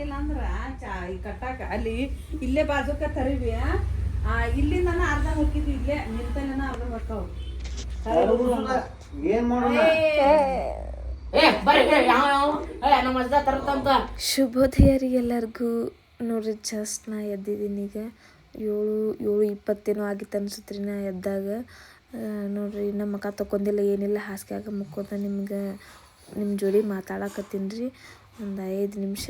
ಇಲ್ಲ ಅಂದ್ರ ಚಾ ಈ ಕಟ್ಟಾಕ ಅಲ್ಲಿ ಇಲ್ಲೇ ಬಾಜುಕ ತರಿವಿ ಆ? ಇಲ್ಲಿಂದ ಅರ್ಧ ಹೋಗಿದ್ವಿ ಇಲ್ಲೇ ನಿಂತನ ಅರ್ಧ ಅಜ್ಜ ಶುಭೋದಯ ಎಲ್ಲರಿಗೂ. ನೋಡ್ರಿ ಜಸ್ಟ್ ನಾ ಎದ್ದಿದ್ದೀನಿ ಈಗ. ಏಳು ಏಳು ಇಪ್ಪತ್ತೇನೋ ಆಗಿತ್ತು ಅನ್ಸುತ್ತೆ ನಾ ಎದ್ದಾಗ. ನೋಡ್ರಿ ನಮ್ಮ ಮಕ್ಕ ತಗೊಂಡಿಲ್ಲ ಏನಿಲ್ಲ ಹಾಸಿಗೆಯಾಗ ಮುಕ್ಕೋತ ನಿಮ್ಗೆ ನಿಮ್ಮ ಜೋಡಿ ಮಾತಾಡಕತ್ತೀನಿ ರೀ. ಒಂದು ಐದು ನಿಮಿಷ.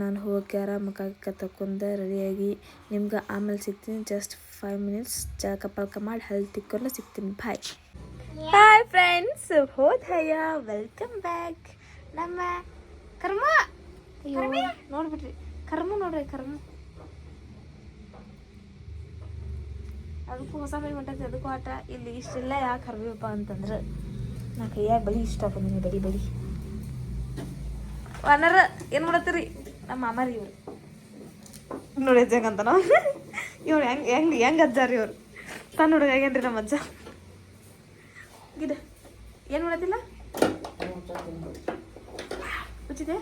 ನಾನು ಹೋಗಿ ಆರಾಮಕ್ಕ ತಕೊಂಡ ರೆಡಿಯಾಗಿ ನಿಮ್ಗೆ ಆಮೇಲೆ ಸಿಗ್ತೀನಿ. ಜಸ್ಟ್ ಫೈವ್ ಮಿನಿಟ್ಸ್ ಜಳಕ ಪಲ್ಕ ಮಾಡಿ ಹಲ್ ತಿಕ್ಕೊಂಡು ಸಿಗ್ತೀನಿ. ಬಾಯ್ ಹಾಯ್ ಫ್ರೆಂಡ್ಸ್ ಹೋದಯ್ಯ ವೆಲ್ಕಮ್ ಬ್ಯಾಕ್ ನಮ್ಮ ಕರ್ಮ. ನೋಡ್ಬಿಟ್ರಿ. ಕರ್ಮ ನೋಡ್ರಿ ಕರ್ಮ. ಅದಕ್ಕೂ ಹೊಸ ಮೈ ಹೊಂಟೈತಿ ಅದಕ್ಕೂ ಆಟ. ಇಲ್ಲಿ ಇಷ್ಟೆಲ್ಲ ಯಾಕೆ ಹರ್ಬೇವಪ್ಪ ಅಂತಂದ್ರೆ ನಾ ಕೈಯಾಗ ಬಳಿ ಇಷ್ಟ ಬಂದಿನಿ ಬಡಿ ಬಡಿ ಅಣ್ಣರ ಏನು ಮಾಡತ್ತೀರಿ? ನಮ್ಮ ಮಾಮಾರಿ ಇವರು. ನೋಡಿ ಹೆಂಗಂತ ನಾವು ಇವ್ರು ಹೆಂಗ್ ಹೆಂಗ್ ಹೆಂಗ್ ಅಜ್ಜಾರಿ ಇವ್ರು. ತನ್ನ ಹುಡುಗ ಆಗೇನ್ರಿ ನಮ್ಮ ಅಜ್ಜ. ಗಿಡ ಏನು ಮಾಡತ್ತಿಲ್ಲ? ಉಚಿದೆ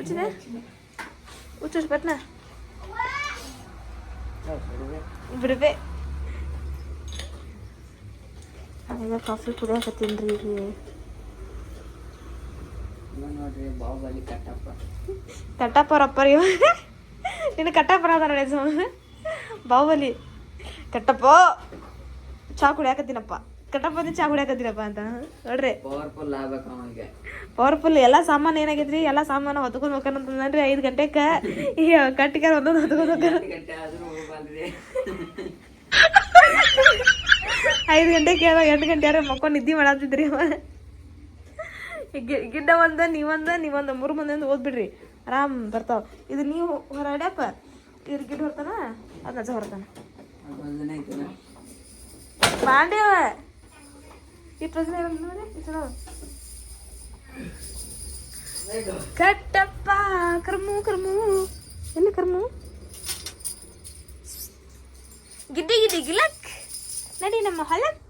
ಉಚಿದೆ ಉಚ್ಚು ಬಟ್ನ ಬಿಡ್ಬೇ ಈಗ ಕಾಫಿ ಕುಡಿಯಾಕತ್ತೀನಿ ರೀ ನೋಡ್ರಿ ಬಾಹುಬಲಿ ಕಟ್ಟಪ್ಪ. ಕಟ್ಟಪ್ಪರ ಅಪ್ಪರ ಇವ ನಿನ್ನ ಕಟ್ಟಪ್ಪರ ಅದ ನೋಡಿ ಬಾಹುಬಲಿ. ಕಟ್ಟಪ್ಪ. ಚಾ ಕುಡಿಯಾಕತ್ತೀನಪ್ಪ. ಕಟ್ಟಪ್ಪ ಚಾ ಕುಡಿಯಾಕತ್ತೀನಪ್ಪ ಅಂತ. ನೋಡ್ರಿ. ಪವರ್ಫುಲ್ ಆಗ್ಬೇಕು ಅವನಿಗೆ. ಪವರ್ಫುಲ್ ಎಲ್ಲ ಸಾಮಾನು ಏನಾಗೈತ್ರಿ? ಎಲ್ಲ ಸಾಮಾನು ಹೊತ್ಕೊಂಡು ಹೋಗ್ಕಂತಂದ್ರಿ ಐದು ಗಂಟೆಗೆ ಈ ಕಟ್ಟಿಗೆ ಒಂದೊಂದು ಹೊತ್ಕೊಂಡು ಹೋಗ್ತಾರ ಐದು ಗಂಟೆಗೆ ಎಂಟು ಗಂಟೆ ಯಾರು ಮಕ್ಕೊಂಡು ನಿದ್ದೆ ಮಾಡತ್ತಿದ್ರಿ ಅವ. ಗಿಡ್ಡ ಒಂದ ನೀವೊಂದ ನೀವೊಂದ ಮೂರು ಮಂದಿ ಒಂದು ಓದ್ಬಿಡ್ರಿ. ಆರಾಮ್ ಬರ್ತಾವ. ಇದು ನೀವು ಹೊರಡ್ಯಪ್ಪ ಇದ್ರ ಗಿಡ್ಡ ಹೊರ್ತಾನ? ಅದ್ ನಜ ಹೊರ್ತಾನ. ಈ ಚಲೋ ಕಟ್ಟಪ್ಪ, ಕರ್ಮು ಕರ್ಮು. ಎಲ್ಲಿ ಕರ್ಮು? ಗಿಡ್ಡಿ ಗಿಡ್ಡಿ, ಗಿಲಕ್. ನಡಿ ನಮ್ಮ ಹೊಲಕ್.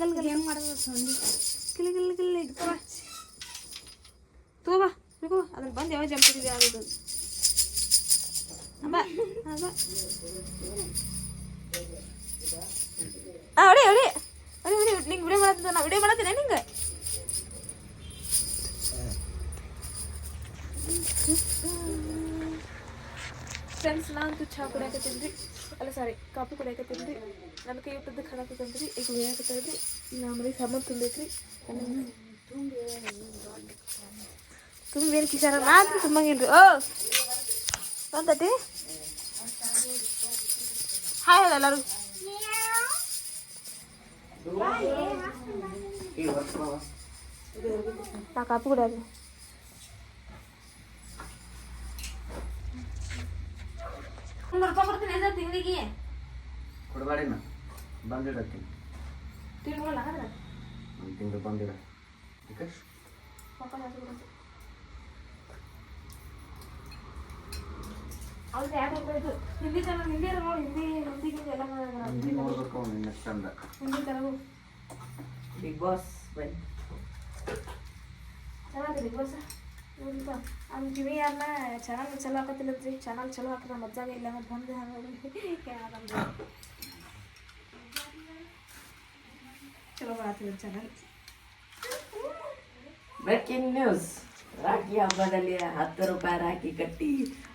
ಗಲ್ ಗಲ್ ಹೆಂಗ್ ಮಾಡೋದು ಗಿಲ್ ಗಿಲ್ ಗಿಲ್ ಇಟ್ಕೋ ತಗೋ ಬಾ ತಗೋ ಅದನ್ನ ಬಂದು ಯಾವ ಜಂಪ್ ಇದೆ ಯಾವುದು ಹೊಡಿ ಹೊಡಿ. ಹೊಡಿ ಹೊಡಿ. ನಿಂಗೆ ವಿಡಿಯೋ ಮಾಡತ್ತ ನಾ ವಿಡಿಯೋ ಮಾಡತ್ತೀನಿ ನಿಂಗೆ. ಫ್ರೆಂಡ್ಸ್ ನಾನಂತೂ ಚಹಾ ಕುಡಿಯಾಕತ್ತೀನಿ ರೀ ಅಲ್ಲ ಸಾರಿ ಕಾಫಿ ಕುಡಿಯಾಕತ್ತೀನಿ ರೀ ನನ್ನ ಕೈ ಊಟದ ಖಾನಾಕತ್ತೀನಿ ರೀ ಈಗ ಉಳಿಯಾಕತ್ತದ ರೀ ನಾ ಮನೆ ಸಾಮಾನು ತುಂಬೈತ್ರಿ ತುಂಬೇನು ಕಿಶಾರ ಮಾತ್ರ ತುಂಬಂಗಿಲ್ರಿ ಓ ಬಂದತಿ ಹಾಯ್ ಹೇಳ ಎಲ್ಲರೂ ಈ ವರ್ಷ ನಾ ಕಾಪಿ ಕುಡಿಯೋದು ರೂಪಾಯಿ ಕೊಡ್ತೀನಿ ಅದ ತಿಂಗಳಿಗೆ ಕೊಡಬೇಡಿ ನಾ ಬಂದಿಡತ್ತೀನಿ ಒಂದು ತಿಂಗಳು ಬಂದಿಡ ಈಗ ಅವ್ರಿಗೆ ಯಾಕೆ ಇದು ಹಿಂದಿ ಚಾನಲ್ ಹಿಂದಿ ನೋಡಿ ಹಿಂದಿ ಹಿಂದಿ ಹಿಂದಿ ಎಲ್ಲ ಮಾಡೋಣ ಹಿಂದಿ ನೋಡ್ಬೇಕು ಚಂದ. ಹಿಂದಿ ತರವು ಬಿಗ್ ಬಾಸ್ ಬೈ ಚೆನ್ನಾಗಿದೆ ಬಿಗ್ ಬಾಸ್? ನೋಡಿಪ್ಪ ಅವ್ನ ಕಿವಿಯನ್ನ ಚಾನಲ್ ಚಲೋ ಹಾಕತ್ತಿಲ್ಲತ್ರಿ ಚಾನಲ್ ಚಲೋ ಹಾಕಿದ್ರೆ ಮಜ್ಜಾಗ ಇಲ್ಲ ಅಂತ ಬಂದು ಹಂಗೆ ಚಲೋ ಮಾಡತ್ತಿಲ್ಲ ಚಾನಲ್. ಬ್ರೇಕಿಂಗ್ ನ್ಯೂಸ್ ರಾಖಿ ಹಬ್ಬದಲ್ಲಿ ಹತ್ತು ರೂಪಾಯಿ ರಾಖಿ ಕಟ್ಟಿ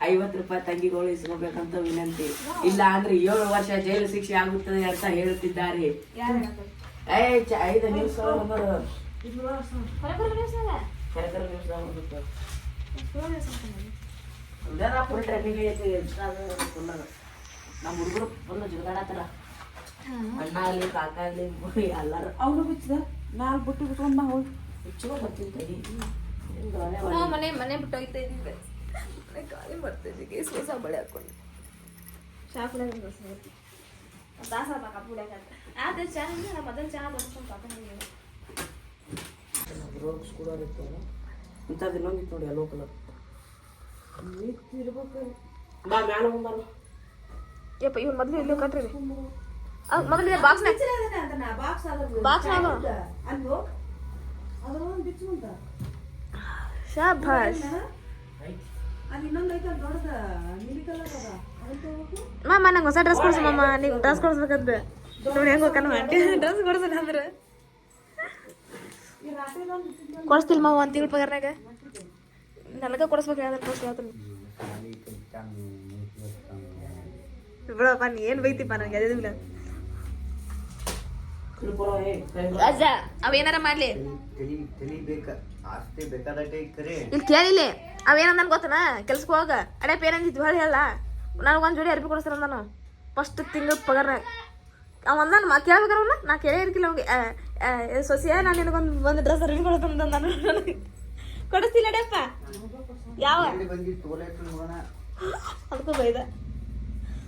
ಐವತ್ತು ರೂಪಾಯಿ ತಂಗಿಗಳು ಇಸ್ಕೋಬೇಕಂತ ವಿನಂತಿ. ಇಲ್ಲ ಅಂದ್ರೆ ಏಳು ವರ್ಷ ಜೈಲು ಶಿಕ್ಷೆ ಆಗುತ್ತದೆ ಅಂತ ಹೇಳುತ್ತಿದ್ದಾರೆ. ಐದು ನ್ಯೂಸ್ ಫುಲ್ ಟ್ರೆಂಡಿಂಗ್ ಐತಿ ಇನ್ಸ್ಟಾಗ್ರಾಮ್ ಫುಲ್ ನಮ್ಮ ಹುಡುಗರು ಫುಲ್ ಜುಗಾಡತ್ತಾರ ಅಣ್ಣ ಅಲ್ಲಿ ಕಾಕ ಆಗಲಿ ಎಲ್ಲಾರು. ಅವ್ರು ಬಿಚ್ಚದ? ನಾಲ್ಕು ಬಿಟ್ಟು ಬಿಟ್ಕೊಂಡು ಬಾ ಹೋಗಿ. ಹುಚ್ಚು ಬರ್ತೀನಿ ತಡಿ. ನಾವು ಮನೆ ಮನೆ ಬಿಟ್ಟು ಹೋಗ್ತಾ ಮನೆ ಖಾಲಿ ಮಾಡ್ತಾ ಗೇಸ್ ಹೊಸ ಬಳೆ ಹಾಕೊಂಡು. ಚಾ ಕುಡಿಯೋದು ದಾಸ ಕಪ್ಪು ಕುಡಿಯೋಕಂತ ಆದ್ರೆ ಚಾ ಅಂದ್ರೆ ನಮ್ಮ ಮೊದಲು ಚಾ ಬರ್ಸ್ಕೊಂಡು ಕಾಕೊಂಡು ರೋಗ್ಸ್ ಕೂಡ ಇರ್ತಲ್ಲ ಇಂಥದ್ದು ಇನ್ನೊಂದಿತ್ತು ನೋಡಿ ಅಲೋ ಕಲರ್ ಬಾ ಮ್ಯಾಲ ಬಂದಾರ ಯಪ್ಪ ಇವ್ನು ಮೊದಲು ಇಲ್ಲಿ ಕಟ್ರಿ. ಮೊದಲು ಬಾಕ್ಸ್ನಾಗ ಬಾಕ್ಸ್ ಬಾಕ್ಸ್ ಅಲ್ಲಿ ಹೋಗ್ ಅದ್ರ ಒಂದು ಬಿಚ್ಚು ಮುಂದ ಶಾಬಾಷ್. ಅಲ್ಲಿ ಇನ್ನೊಂದು ಐತಲ್ಲ ದೊಡ್ಡದ ನೀಲಿ ಕಲರ್ ಅದ. ಅದನ್ನ ತಗೋಬೇಕು? ಮಾಮ ನಂಗೆ ಹೊಸ ಡ್ರೆಸ್ ಕೊಡ್ಸು ಮಾಮ. ನೀವು ಡ್ರೆಸ್ ಕೊಡ್ಸ್ಬೇಕಂತ ನೋಡಿ ಹೆಂಗ್ ಹೋಗ್ತಾನ ಡ್ರೆಸ್ ಕೊಡ್ಸಲ್ಲ ಅಂದ್ರೆ ಈ ರಾತ್ರಿ ಒಂದು ಕೊಡಿಸ್ತಿಲ್ಲ ಮಾವ ಒಂದು ತಿಂಗಳ ಪಗಾರನಾಗ ನನಗೆ ಕೊಡಿಸ್ಬೇಕು ಯಾವ್ದಾರು ಕೊಡಿಸ್ ಹೇಳ್ತೀನಿ ಬಿಡಪ್ಪ ನೀ ಏನು ಬೈತಿಪ್ಪ ನನಗೆ? ಅದಿಲ್ಲ ಅಜ್ಜ ಅವೇನಾರ ಮಾಡ್ಲಿ. ಇಲ್ಲಿ ಕೇಳಿಲ್ಲ ಅವೇನಂದ ಗೊತ್ತನ? ಕೆಲ್ಸಕ್ಕೆ ಹೋಗ. ಅಡೆ ಏನಂದಿದ್ವಿ ಹೇಳಿ ಹೇಳ. ನನಗೊಂದ್ ಒಂದು ಜೋಡಿ ಅರ್ಬಿ ಕೊಡಿಸ್ತಾರ ನಾನು ಫಸ್ಟ್ ತಿಂಗಳ ಪಗಾರ್ನಾಗ ಅವ ನಾನು ಕೇಳ್ಬೇಕಾರ ಅವ್ನ ನಾ ಕೇಳೇ ಇರ್ಕಿಲ್ಲ ಅವ್ಗೆ ಸೊಸೆಯ ನಾನು ನಿನಗೊಂದು ಒಂದು ಡ್ರೆಸ್ ಅರ್ಬಿ ಕೊಡ್ತಾನ ನಾನು ಕೊಡಿಸ್ತಿಲ್ಲ ಅಡ್ಯಪ್ಪ ಯಾವ? ಅದಕ್ಕೂ ಬೈದ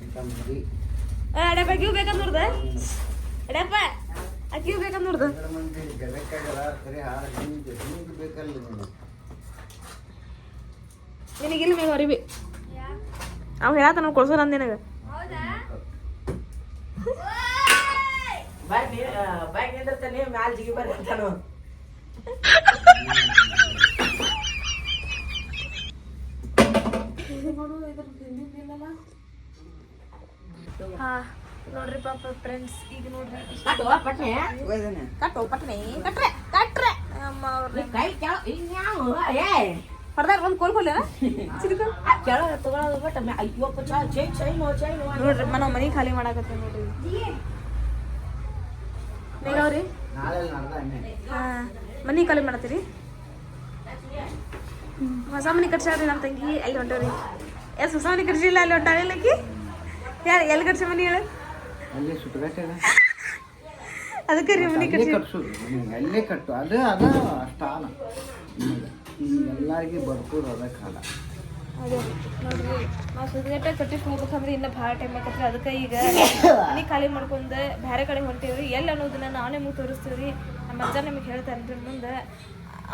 ಅಡಪ್ಪ ಮಂದಿ ಅಡ್ಯಪ್ಪ ಕ್ಯೂ ಬೇಕಂದ್ ನೋಡ್ದ? ಅಡ್ಯಪ್ಪ ಆ ಕ್ಯೂ ಬೇಕಂದ್ ನೋಡ್ದ. ಇದ್ರ ಮಂದಿ ಗದಕ್ಕಾಗಲ್ಲ ಕರೆ ಹಾರ ಹಿಂಗ್ ಹಿಂಗ್ ಬೇಕಲ್ಲ ನೀನು ನಿನಗೆ ಇಲ್ಲಿ ಮೇಲೆ ಹೊರಿಬಿ ಅವ್ ಹೇಳತ್ತ ನಾವು ಕೊಡ್ಸೋಣ ನಿನಗೆ. ನಿನಗೆ ಬಾಯ್ ನೀ ಬಾಯ್ ನಿಂದಿರ್ತಾನೆ ಮ್ಯಾಲ ಜಿಗಿ ಬರ್ರಿ ಅಂತಾನು. ಹಾ ನೋಡ್ರಿ ಪಾಪ ಫ್ರೆಂಡ್ಸ್ ಈಗ ನೋಡ್ರಿ. ಕಟ್ಟುವ ಪಟ್ನೆ. ಕಟ್ಟು ಪಟ್ನೆ ಕಟ್ರೆ ಕಟ್ರೆ. ಅಮ್ಮ ಅವ್ರ ಕೈ ಕೆಳ ಇನ್ಯಾವು? ಏ. ಹೊರದಾಗ ಒಂದು ಕೋಲ್ಕೊಲ್ಲ ಸಿಡ್ಕೊ ಕೆಳಗ ತಗೊಳ್ಳೋದು ಬಟ್ ಅಯ್ಯೋ ಚಾ ಚೈ ಚೈನು ಚೈನು ನೋಡ್ರಿ ನಾವು ಮನೆ ಖಾಲಿ ಮಾಡಾಕತ್ತೆ ನೋಡ್ರಿ. ಹಾ. ಮನೆ ಖಾಲಿ ಮಾಡತ್ತೀರಿ ಹೊಸ ಮನೆ ಕಟ್ಸಾಡ್ರಿ ನಮ್ಮ ತಂಗಿ ಅಲ್ಲಿ ಹೊಂಟವ್ರಿ? ಎಸ್ ಹೊಸ ಮನೆ ಕಟ್ಸಿಲ್ಲ ಅಲ್ಲಿ ಹೊಂಟಾಳೆ ಅಕ್ಕಿ? ಯಾರು ಎಲ್ಲಿ ಕಟ್ಸ ಮನೆ ಹೇಳು? ಅದಕ್ಕೆ ರೀ ಮನೆ ಕಟ್ಸಿ ಅಲ್ಲೇ ಕಟ್ಟು. ಅದು ಅದ ಸ್ಥಾನ ಎಲ್ಲಾರ್ಗಿ ಅದ ಕಾಲ. ಅದೇ ನೋಡ್ರಿ ನಾವು ಸುದ್ಗಟ್ಟೆ ಕಟ್ಟಿಸ್ ಹೋಗ್ಬೇಕಂದ್ರೆ ಇನ್ನ ಭಾಳ ಟೈಮ್ ಆಕತ್ರಿ. ಅದಕ್ಕೆ ಈಗ ಮನೆ ಖಾಲಿ ಮಾಡ್ಕೊಂಡು ಬೇರೆ ಕಡೆ ಹೊಂಟೀವ್ರಿ. ಎಲ್ಲಿ ಅನ್ನೋದನ್ನ ನಾವೇ ನಿಮ್ಗೆ ತೋರಿಸ್ತೀವ್ರಿ. ನಮ್ಮ ಅಜ್ಜ ನಿಮಗೆ ಹೇಳ್ತಾನ್ರಿ ಮುಂದೆ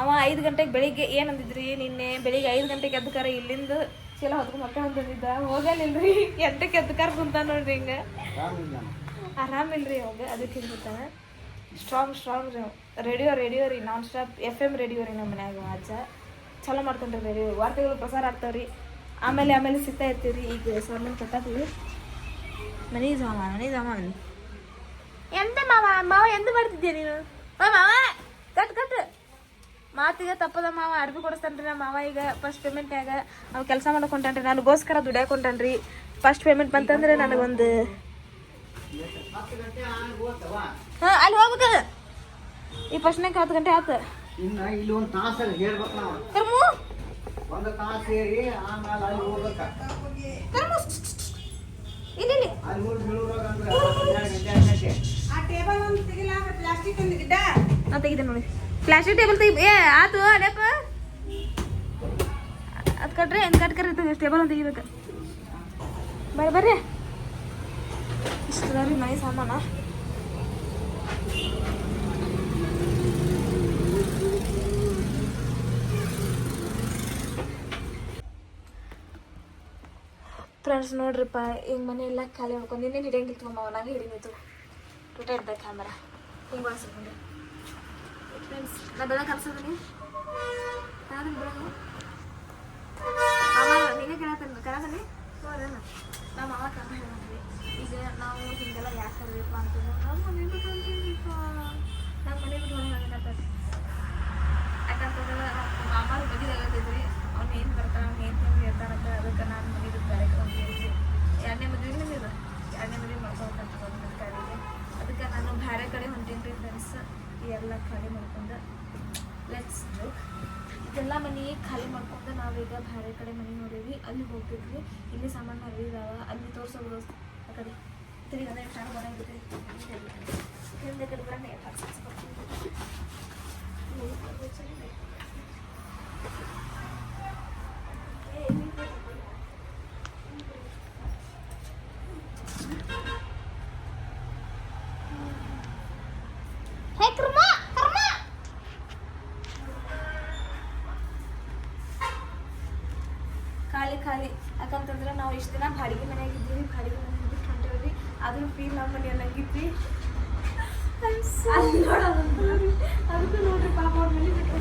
ಅವ ಐದು ಗಂಟೆಗೆ ಬೆಳಿಗ್ಗೆ ಏನು ಅಂದಿದ್ರಿ? ನಿನ್ನೆ ಬೆಳಿಗ್ಗೆ ಐದು ಗಂಟೆಗೆ ಎದ್ದಕಾರ ಇಲ್ಲಿಂದ ಚೀಲ ಹೊತ್ಕೊಂಡು ಮಕ್ಕಳು ಅಂತಂದಿದ್ದ ಹೋಗಲಿಲ್ರಿ ಎಂಟಕ್ಕೆ ಎದ್ದಕಾರ ಕುಂತ ನೋಡ್ರಿ ಹಿಂಗೆ. ಆರಾಮಿಲ್ರಿ ಅವಾಗ ಅದಕ್ಕೆ ಹಿಂಗಿರ್ತಾನೆ ಸ್ಟ್ರಾಂಗ್ ಸ್ಟ್ರಾಂಗ್ ರೀ ರೇಡಿಯೋ ರೇಡಿಯೋ ರೀ non stop F M radio ರೀ ನಮ್ಮ ಮನ್ಯಾಗ ಅಜ್ಜ. ಚಲೋ ಮಾಡ್ಕೊಂಡ್ರಿ ರೀ. ವಾರ್ತೆಗಳು ಪ್ರಸಾರ ಆಗ್ತಾವ್ರಿ. ಆಮೇಲೆ ಆಮೇಲೆ ಸಿಗ್ತಾ ಇರ್ತೀವಿ ಈಗ ಸಾಮಾನು ಕಟ್ಟಾತೀವಿ ಮನೆ ಸಾಮಾನು ಮನೆ ಸಾಮಾನು ಎಂತ ಮಾವ? ಮಾವ ಎಂತ ಮಾಡ್ತಿದ್ದೆ ನೀನು? ಮಾವ! Cut cut. ಮಾತಿಗೆ ತಪ್ಪದ ಮಾವ. ಅರ್ಬಿ ಕೊಡಿಸ್ತಾನ್ರಿ ನಮ್ಮ ಮಾವ ಈಗ. ಫಸ್ಟ್ ಪೇಮೆಂಟ್ನಾಗ ಅವ್ ಕೆಲಸ ಮಾಡಕೊಂಟಾನ್ರಿ ನನಗೋಸ್ಕರ ದುಡ್ಯಾಕೊಂಟಾನ್ರಿ ಫಸ್ಟ್ ಪೇಮೆಂಟ್ ಬಂತಂದ್ರೆ ನನಗೊಂದು ಹಾ, ಅಲ್ಲಿ ಹೋಗ್ಬೇಕು. ಈ ಫಸ್ಟ್ನಾಗ ಹತ್ತು ಗಂಟೆ ಆತು. ಇನ್ನ ಇಲ್ಲಿ ಒಂದು ತಾಸ ಹೇಳ್ಬೇಕು ನಾವು. ಕರ್ಮು. ಒಂದು ತಾಸು ಸೇರಿ ಆಮೇಲೆ ಅಲ್ಲಿ ಹೋಗ್ಬೇಕ. ಕರ್ಮು. ಇಲ್ಲಿ ಇಲ್ಲಿ. ಅಲ್ಲಿ ಬೀಳೂರಾಗ ಅಂದ್ರೆ ಆ ಟೇಬಲ್ ಒಂದು ತೆಗಿಲ ಪ್ಲಾಸ್ಟಿಕ್ ಒಂದು ಗಿಡ್ಡ ನಾ ತೆಗಿತೆ ನೋಡಿ. ಪ್ಲಾಸ್ಟಿಕ್ ಟೇಬಲ್ ತೆಗಿ ಏ ಆತು ಅಡ್ಯಪ್ಪ ಅದು ಕಟ್ರಿ ಹೆಂಗೆ ಕಟ್ ಕರಿ ಟೇಬಲ್ ಅಂತ ತೆಗಿಬೇಕು. ಬರ್ರಿ ಬರ್ರಿ. ಇಷ್ಟು ರೀ ಮನೆ ಸಾಮಾನ. ಫ್ರೆಂಡ್ಸ್ ನೋಡ್ರಿಪ್ಪ, ಹಿಂಗೆ ಮನೆ ಎಲ್ಲ ಖಾಲಿ ಹೋಗ್ಕೊಂಡು ಇನ್ನೇನು ಹಿಡಿಯಂಗಿತ್ತು ಮಮ್ಮ ನಂಗೆ ಹಿಡಿದಿತ್ತು ಟೂಟ ಇದ್ದ ಕ್ಯಾಮರಾ ಹಿಂಗೆ ಬಳಸ್ಕೊಂಡು ಫ್ರೆಂಡ್ಸ್ ನಾ ಬೆಳಗ್ಗೆ ಕಲ್ಸೋದನಿ ನಾನು? ಬೆಳಗ್ಗೆ ಅವ ನೀವೇ ಕೇಳತ್ತೇನೆ ನೋಡೋಣ ನಮ್ಮ ಮಾವ ಕರ್ಮ ಹೇಳಿದ್ವಿ ಈಗ ನಾವು ಹಿಂಗೆಲ್ಲ ಯಾಕೆ ಕರಬೇಕು ಅಂತಂದ್ರೆ ನಮ್ಮ ಮನೆ ಬಿಟ್ಟು ನಮ್ಮ ಮನೆ ಬಿಟ್ಟು ಹೊರಗೆ ಯಾಕಂತಂದ್ರೆ ನಮ್ಮ ಮಾಮ ಮದುವೆ ಆಗತ್ತಿದ್ರಿ ಅವ್ನು ಏನು ಬರ್ತಾನೆ ಅವ್ನು ಏನು ತಿಂದು ಇರ್ತಾನಂತ ಅದಕ್ಕೆ ನಾನು ಮನೆ ಬಿಟ್ಟು ಬೇರೆ ಕಡೆ ಹೊಂಟೀನಿ ಎರಡನೇ ಮದುವೆಗೆ ನಿಮ್ದು ಎರಡನೇ ಮದುವೆ ಮಾಡ್ಕೊಬೇಕಂತ ಒಂದು ಕಡೆಗೆ ಅದಕ್ಕೆ ನಾನು ಬೇರೆ ಕಡೆ ಹೊಂಟೀನಿ ರೀ ಫ್ರೆಂಡ್ಸ್ ಎಲ್ಲ ಖಾಲಿ ಮಾಡ್ಕೊಂಡು ಲೆಟ್ಸ್ ಇದೆಲ್ಲ ಮನೆ ಖಾಲಿ ನಾವೀಗ ಬೇರೆ ಕಡೆ ಮನೆ ನೋಡೀವಿ ಅಲ್ಲಿ ಹೋಗ್ತಿದ್ವಿ. ಇಲ್ಲಿ ಸಾಮಾನು ಇದಾವ ಅಲ್ಲಿ ತೋರ್ಸೋದು ಆ ಕಡೆ. ತಿರುಗಿ ಅಂದ್ರೆ ಚಾರು ಬಂದಿದ್ರಿ ಹಿಂದೆ ಕಡೆ ಬರೋಣ ಕರ್ಮ ಕರ್ಮ ಖಾಲಿ ಖಾಲಿ. ಯಾಕಂತಂದ್ರೆ ನಾವು ಇಷ್ಟು ದಿನ ಬಾಡಿಗೆ ಮನೆಯಾಗ ಇದ್ದೀವಿ ಬಾಡಿಗೆ ಮನೆ ಬಿಟ್ಟು ಹೊಂಟೇವ್ರಿ ಅದನ್ನು ಫೀಲ್ ನಮ್ಮ ಮನೆ ಅನ್ನಂಗಿದ್ವಿ ಅದಕ್ಕೂ ನೋಡ್ರಿ ಪಾಪ ಅವ್ರ ಮನೆ ಬಿಟ್ಟು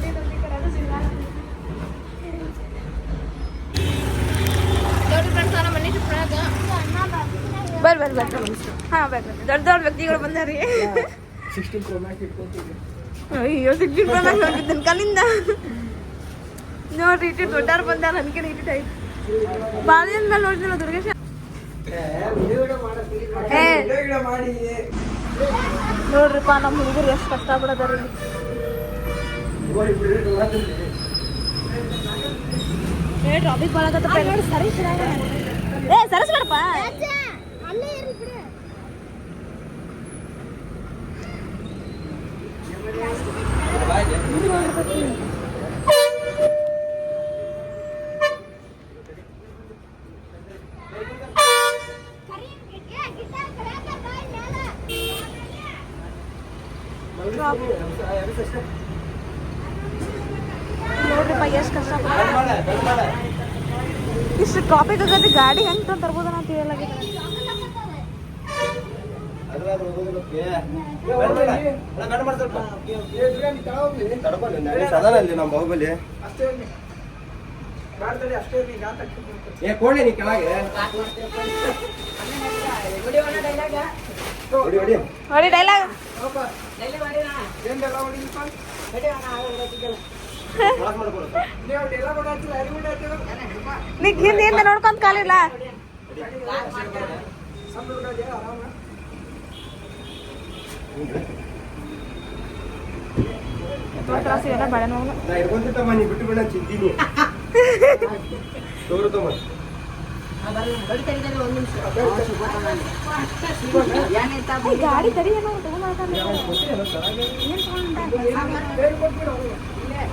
ಬರ್ ಬರ್ ಬರ್ರಿ ಬರ್ರಿ ಬರ್ರಿ ಹಾಂ ಬರ್ರಿ ದೊಡ್ಡ ದೊಡ್ಡ ವ್ಯಕ್ತಿಗಳು ಬಂದಾರಿ. ಸಿಕ್ಸ್ಟೀನ್ ಪ್ರೋ ಅಯ್ಯೋ ಸಿಕ್ಕಿಟ್ ಬಂದಾಗ ಹೋಗಿದ್ದೇನೆ ಕಲ್ಲಿಂದ ನೋಡ್ರಿ ಇಟ್ಟು ದೊಡ್ಡವ್ರು ಬಂದಾರ ಅನ್ಕೊಂಡು ಇಟ್ಟು ಐತಿ ಭಾಳ ದಿನ ಮೇಲೆ ನೋಡಿದ್ನಲ್ಲ ದುರ್ಗೇಶ ಏ ಮಾಡಿ ನೋಡ್ರಿಪ್ಪ ನಮ್ಮ ಹುಡುಗರು ಎಷ್ಟು ಕಷ್ಟಪಡೋದಾರ ಇಲ್ಲಿ ಏ ಟ್ರಾಫಿಕ್ ಭಾಳ ಆಗತ್ತಪ್ಪ ನೋಡಿ ಸರಿ ಏ ಸರಸ್ಬೇಡಪ್ಪ ನೋಡ್ರಿಪ್ಪ ಇಷ್ಟು ಟ್ರಾಫಿಕ್ ಆಗತ್ತೆ ಗಾಡಿ ಹೆಂಗೆ ತರ್ಬೋದ ಅಂತ ಹೇಳಲಾಗಿದೆ. ಸದನಲ್ಲಿ ನಮ್ಮ ಬಾಹುಬಲಿ. ಅಷ್ಟೇ ಇರ್ಲಿ. ಮಾಡ್ತಾರೆ ಅಷ್ಟೇ ಇರ್ಲಿ, ಈಗ ಅಂತ ಹಾಕ್ಬಿಡ್ಬೇಕು. ಏ ಕೋಣೆ ನೀ ಕೆಳಗೆ. ಹೊಡಿ ಡೈಲಾಗ್ ನೀ ಹಿಂದೆ ನೋಡ್ಕೊಂತ ಕಾಲಿಲ್ಲ. ಗಾಡಿ ತಡಿ ಏನೋ ತಗೊಂಡ್ ಬಾ,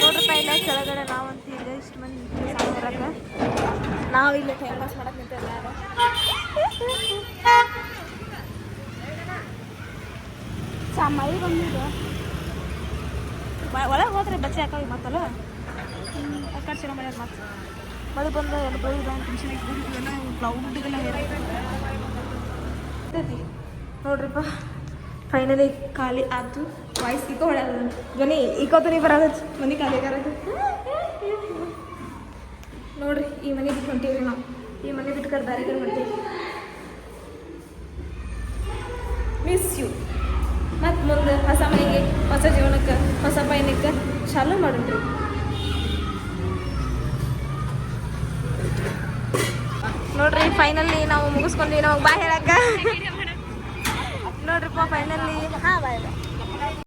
ನೋಡ್ರಪ್ಪ ಇಲ್ಲ ಕೆಳಗಡೆ ನಾವಂತ ಅಂತೀವಿ ಇಷ್ಟು ಮಂದಿ ಬರಕ್ಕೆ. ನಾವು ಇಲ್ಲಿ ಟೈಮ್ ಪಾಸ್ ಮಾಡಕ್ ನಿಂತೇವೆ ಯಾರು? ಮಳೆ ಬಂದಿದೆ. ಒಳಗೆ ಹೋದ್ರೆ ಬಚ್ಚೆ ಹಾಕವಿ ಮತ್ತಲ್ಲ? ಕಡೆ ಚಲೋ ಮಾಡ್ಯಾರ ಮತ್ತೆ. ಮಳೆ ಬಂದ ಎಲ್ಲ ಬರೋದು ಟೆನ್ಷನ್ ಎಲ್ಲ ಕ್ಲೌಡ್ಗೆಲ್ಲ ಹೇರೈತಿ ನೋಡ್ರಿಪ್ಪ ಫೈನಲಿ ಖಾಲಿ ಆಯ್ತು. ವಾಯ್ಸ್ ಈಗ ಹೊಡ್ಯಾರ ಧ್ವನಿ ಇಕೋ ಧ್ವನಿ ಬರೋದು ಮನೆ ಖಾಲಿ ಕರೋದು ನೋಡ್ರಿ, ಈ ಮನೆ ಬಿಟ್ಟು ಹೊಂಟೀವ್ರಿ ನಾವು. ಈ ಮನೆ ಬಿಟ್ಟು ಕಡೆ ಬೇರೆ ಕಡೆ ಮಿಸ್ ಯು ಮತ್ತು ಮುಂದೆ ಹೊಸ ಮನೆಗೆ, ಹೊಸ ಜೀವನಕ್ಕೆ, ಹೊಸ ಪಯಣಕ್ಕೆ ಚಾಲು ಮಾಡೋಣ್ರಿ. ಫೈನಲಿ ನಾವು ಮುಗಿಸ್ಕೊಂಡ್ವಿ ನಾವು ಬಾಯ್ ಹೇಳಕ್ಕ. ನೋಡ್ರಿಪ್ಪ ಫೈನಲಿ ಹಾಂ